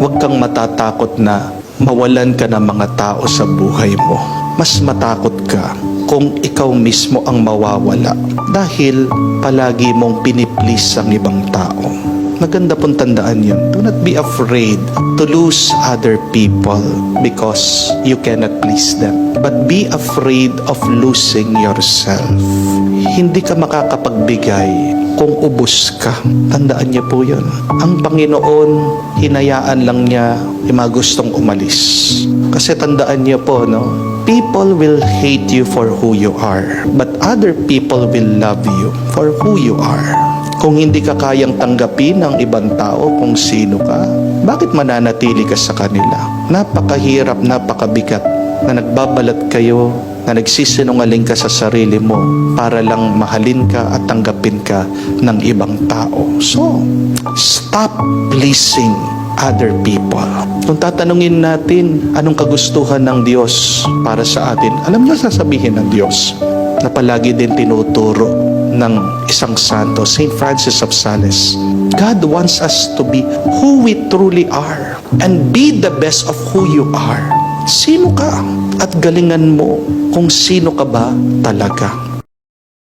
huwag kang matatakot na mawalan ka ng mga tao sa buhay mo. Mas matakot ka kung ikaw mismo ang mawawala dahil palagi mong piniplease ang ibang tao. Maganda pong tandaan yun. Do not be afraid to lose other people because you cannot please them. But be afraid of losing yourself. Hindi ka makakapagbigay kung ubos ka. Tandaan niyo po yun. Ang Panginoon, hinayaan lang niya yung mga gustong umalis. Kasi tandaan niyo po, no? People will hate you for who you are. But other people will love you for who you are. Kung hindi ka kayang tanggapin ng ibang tao kung sino ka, bakit mananatili ka sa kanila? Napakahirap, napakabigat na nagbabalat kayo, na nagsisinungaling ka sa sarili mo para lang mahalin ka at tanggapin ka ng ibang tao. So, stop pleasing other people. Kung tatanungin natin anong kagustuhan ng Diyos para sa atin, alam niyo sasabihin ng Diyos na palagi din tinuturo ng isang santo, St. Francis of Sales. God wants us to be who we truly are and be the best of who you are. Sino ka? At galingan mo kung sino ka ba talaga.